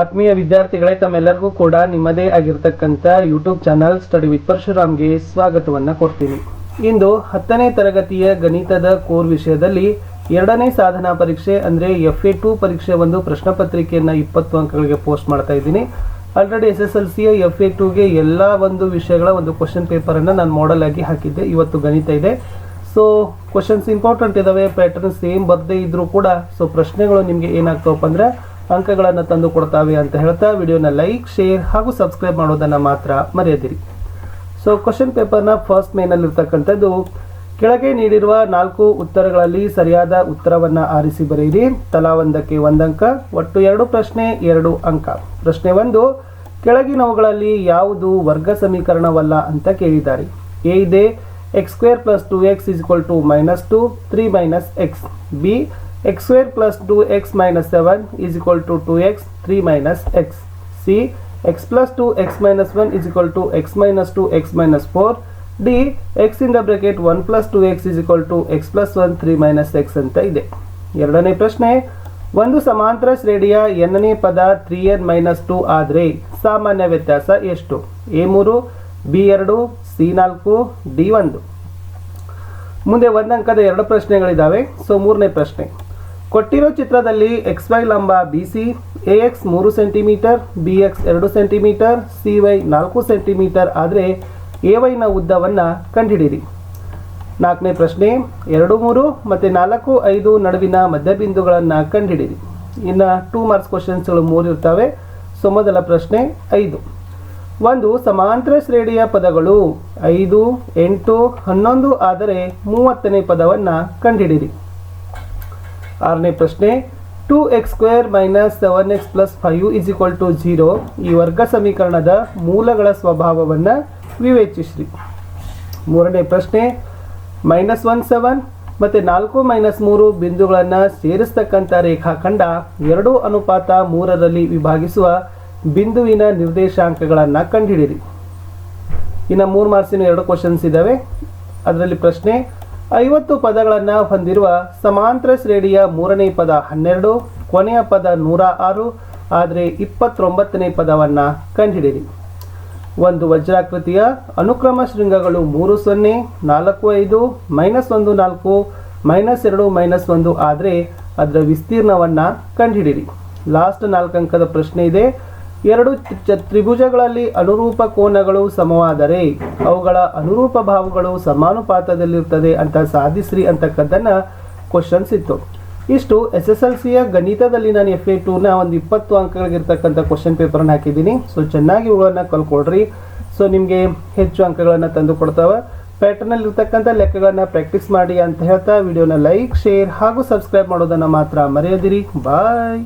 ಆತ್ಮೀಯ ವಿದ್ಯಾರ್ಥಿಗಳೇ, ತಮ್ಮೆಲ್ಲರಿಗೂ ಕೂಡ ನಿಮ್ಮದೇ ಆಗಿರ್ತಕ್ಕಂಥ ಯೂಟ್ಯೂಬ್ ಚಾನಲ್ ಸ್ಟಡಿ ವಿತ್ ಪರಶುರಾಮ್ಗೆ ಸ್ವಾಗತವನ್ನ ಕೊಡ್ತೀನಿ. ಇಂದು ಹತ್ತನೇ ತರಗತಿಯ ಗಣಿತದ ಕೋರ್ ವಿಷಯದಲ್ಲಿ ಎರಡನೇ ಸಾಧನಾ ಪರೀಕ್ಷೆ, ಅಂದ್ರೆ ಎಫ್ ಎ ಟು ಪರೀಕ್ಷೆ ಒಂದು ಪ್ರಶ್ನೆ ಪತ್ರಿಕೆಯನ್ನ ಇಪ್ಪತ್ತು ಅಂಕಗಳಿಗೆ ಪೋಸ್ಟ್ ಮಾಡ್ತಾ ಇದ್ದೀನಿ. ಆಲ್ರೆಡಿ ಎಸ್ ಎಸ್ ಎಲ್ ಸಿಯ ಎಫ್ ಎ ಟುಗೆ ಎಲ್ಲ ಒಂದು ವಿಷಯಗಳ ಒಂದು ಕ್ವಶನ್ ಪೇಪರನ್ನು ನಾನು ಮಾಡಲ್ ಆಗಿ ಹಾಕಿದ್ದೆ. ಇವತ್ತು ಗಣಿತ ಇದೆ. ಸೊ ಕ್ವಶನ್ಸ್ ಇಂಪಾರ್ಟೆಂಟ್ ಇದಾವೆ ಪ್ಯಾಟರ್ನ್ ಸೇಮ್ ಬರ್ದೇ ಇದ್ದರೂ ಕೂಡ ಸೊ ಪ್ರಶ್ನೆಗಳು ನಿಮಗೆ ಏನಾಗ್ತಾವಪ್ಪ ಅಂದ್ರೆ ಅಂಕಗಳನ್ನು ತಂದು ಕೊಡ್ತಾವೆ ಅಂತ ಹೇಳ್ತಾ ವಿಡಿಯೋನ ಲೈಕ್, ಶೇರ್ ಹಾಗೂ ಸಬ್ಸ್ಕ್ರೈಬ್ ಮಾಡೋದನ್ನು ಮಾತ್ರ ಮರೆಯದಿರಿ. ಸೊ ಕ್ವಶನ್ ಪೇಪರ್ನ ಫಸ್ಟ್ ಮೇನಲ್ಲಿರ್ತಕ್ಕಂಥದ್ದು ಕೆಳಗೆ ನೀಡಿರುವ ನಾಲ್ಕು ಉತ್ತರಗಳಲ್ಲಿ ಸರಿಯಾದ ಉತ್ತರವನ್ನು ಆರಿಸಿ ಬರೆಯಿರಿ. ತಲಾ ಒಂದಕ್ಕೆ ಒಂದಂಕ, ಒಟ್ಟು ಎರಡು ಪ್ರಶ್ನೆ, ಎರಡು ಅಂಕ. ಪ್ರಶ್ನೆ ಒಂದು, ಕೆಳಗಿನವುಗಳಲ್ಲಿ ಯಾವುದು ವರ್ಗ ಸಮೀಕರಣವಲ್ಲ ಅಂತ ಕೇಳಿದ್ದಾರೆ. ಎ ಇದೆ x square plus two x is two minus two three minus x B two x minus seven is equal to two x three minus x C x plus two x minus one is equal to x minus two x minus four D x in the bracket one plus two x is equal to x plus one three minus x ಅಂತ ಇದೆ. ಎರಡನೇ ಪ್ರಶ್ನೆ, ಒಂದು ಸಮಾಂತರ ಶ್ರೇಣಿಯ ಎನ್ನನೇ ಪದ three N minus two ಆದರೆ ಸಾಮಾನ್ಯ ವ್ಯತ್ಯಾಸ ಎಷ್ಟು? ಎ ಮೂರು, ಬಿ ಎರಡು, ಸಿ ನಾಲ್ಕು, ಡಿ ಒಂದು. ಮುಂದೆ ಒಂದು ಅಂಕದ ಎರಡು ಪ್ರಶ್ನೆಗಳಿದ್ದಾವೆ ಸೊ ಮೂರನೇ ಪ್ರಶ್ನೆ. ಕೊಟ್ಟಿರೋ ಚಿತ್ರದಲ್ಲಿ ಎಕ್ಸ್ ವೈ ಲಂಬ ಬಿ ಸಿ ಎ ಎಕ್ಸ್ ಮೂರು ಸೆಂಟಿಮೀಟರ್ ಬಿ ಎಕ್ಸ್ ಎರಡು ಸೆಂಟಿಮೀಟರ್ ಸಿ ವೈ ನಾಲ್ಕು ಸೆಂಟಿಮೀಟರ್ ಆದರೆ ಎ ವೈನ ಉದ್ದವನ್ನು ಕಂಡುಹಿಡಿಯಿರಿ ನಾಲ್ಕನೇ ಪ್ರಶ್ನೆ, ಎರಡು ಮೂರು ಮತ್ತು ನಾಲ್ಕು ಐದು ನಡುವಿನ ಮಧ್ಯಬಿಂದುಗಳನ್ನು ಕಂಡುಹಿಡಿಯಿರಿ ಇನ್ನು ಟೂ ಮಾರ್ಕ್ಸ್ ಕ್ವಶನ್ಸ್ಗಳು ಮೂರು ಇರ್ತವೆ. ಸೊ ಮೊದಲ ಪ್ರಶ್ನೆ ಐದು. ಒಂದು ಸಮಾಂತರ ಶ್ರೇಣಿಯ ಪದಗಳು ಐದು, ಎಂಟು, ಹನ್ನೊಂದು ಆದರೆ ಮೂವತ್ತನೇ ಪದವನ್ನು ಕಂಡುಹಿಡಿಯಿರಿ ಆರನೇ ಪ್ರಶ್ನೆ two x square minus seven x plus five is equal to zero ಈ ವರ್ಗ ಸಮೀಕರಣದ ಮೂಲಗಳ ಸ್ವಭಾವವನ್ನು ವಿವೇಚಿಸ್ರಿ. ಮೂರನೇ ಪ್ರಶ್ನೆ ಮೈನಸ್ ಒನ್ ಸೆವೆನ್ ಮತ್ತು ನಾಲ್ಕು ಮೈನಸ್ ಮೂರು ಬಿಂದುಗಳನ್ನು ಸೇರಿಸ್ತಕ್ಕಂಥ ರೇಖಾಖಂಡ ಎರಡು ಅನುಪಾತ ಮೂರರಲ್ಲಿ ವಿಭಾಗಿಸುವ ಬಿಂದುವಿನ ನಿರ್ದೇಶಾಂಕಗಳನ್ನು ಕಂಡುಹಿಡಿಯಿರಿ ಇನ್ನು ಮೂರು ಮಾರ್ಕ್ಸಿನ ಎರಡು ಕ್ವಶನ್ಸ್ ಇದ್ದಾವೆ ಅದರಲ್ಲಿ ಪ್ರಶ್ನೆ ಐವತ್ತು ಪದಗಳನ್ನು ಹೊಂದಿರುವ ಸಮಾಂತರ ಶ್ರೇಣಿಯ ಮೂರನೇ ಪದ ಹನ್ನೆರಡು, ಕೊನೆಯ ಪದ ನೂರ ಆರು, ಆದರೆ ಇಪ್ಪತ್ತೊಂಬತ್ತನೇ ಪದವನ್ನು ಕಂಡುಹಿಡಿಯಿರಿ ಒಂದು ವಜ್ರಾಕೃತಿಯ ಅನುಕ್ರಮ ಶೃಂಗಗಳು ಮೂರು ಸೊನ್ನೆ, ನಾಲ್ಕು ಐದು, ಮೈನಸ್ ಒಂದು ನಾಲ್ಕು, ಮೈನಸ್ ಎರಡು, ಮೈನಸ್ ಒಂದು ಆದರೆ ಅದರ ವಿಸ್ತೀರ್ಣವನ್ನು ಕಂಡುಹಿಡಿಯಿರಿ ಲಾಸ್ಟ್ ನಾಲ್ಕು ಅಂಕದ ಪ್ರಶ್ನೆ ಇದೆ. ಎರಡು ತ್ರಿಭುಜಗಳಲ್ಲಿ ಅನುರೂಪ ಕೋನಗಳು ಸಮವಾದರೆ ಅವುಗಳ ಅನುರೂಪ ಭಾವಗಳು ಸಮಾನುಪಾತದಲ್ಲಿರ್ತದೆ ಅಂತ ಸಾಧಿಸ್ರಿ ಅಂತಕ್ಕದ್ದನ್ನ ಕ್ವಶನ್ಸ್ ಇತ್ತು. ಇಷ್ಟು ಎಸ್ ಎಸ್ ಎಲ್ ಸಿಯ ಗಣಿತದಲ್ಲಿ ನಾನು ಎಫ್ ಎ ಟೂನ ಒಂದು ಇಪ್ಪತ್ತು ಅಂಕಗಳಿಗಿರ್ತಕ್ಕಂಥ ಕ್ವಶನ್ ಪೇಪರನ್ನು ಹಾಕಿದ್ದೀನಿ. ಸೊ ಚೆನ್ನಾಗಿ ಇವುಗಳನ್ನು ಕಲ್ಕೊಳ್ರಿ ಸೊ ನಿಮಗೆ ಹೆಚ್ಚು ಅಂಕಗಳನ್ನು ತಂದು ಕೊಡ್ತಾವೆ. ಪ್ಯಾಟರ್ನಲ್ಲಿ ಇರ್ತಕ್ಕಂಥ ಲೆಕ್ಕಗಳನ್ನು ಪ್ರಾಕ್ಟೀಸ್ ಮಾಡಿ ಅಂತ ಹೇಳ್ತಾ ವಿಡಿಯೋನ ಲೈಕ್ ಶೇರ್ ಹಾಗೂ ಸಬ್ಸ್ಕ್ರೈಬ್ ಮಾಡೋದನ್ನು ಮಾತ್ರ ಮರೆಯದಿರಿ. ಬಾಯ್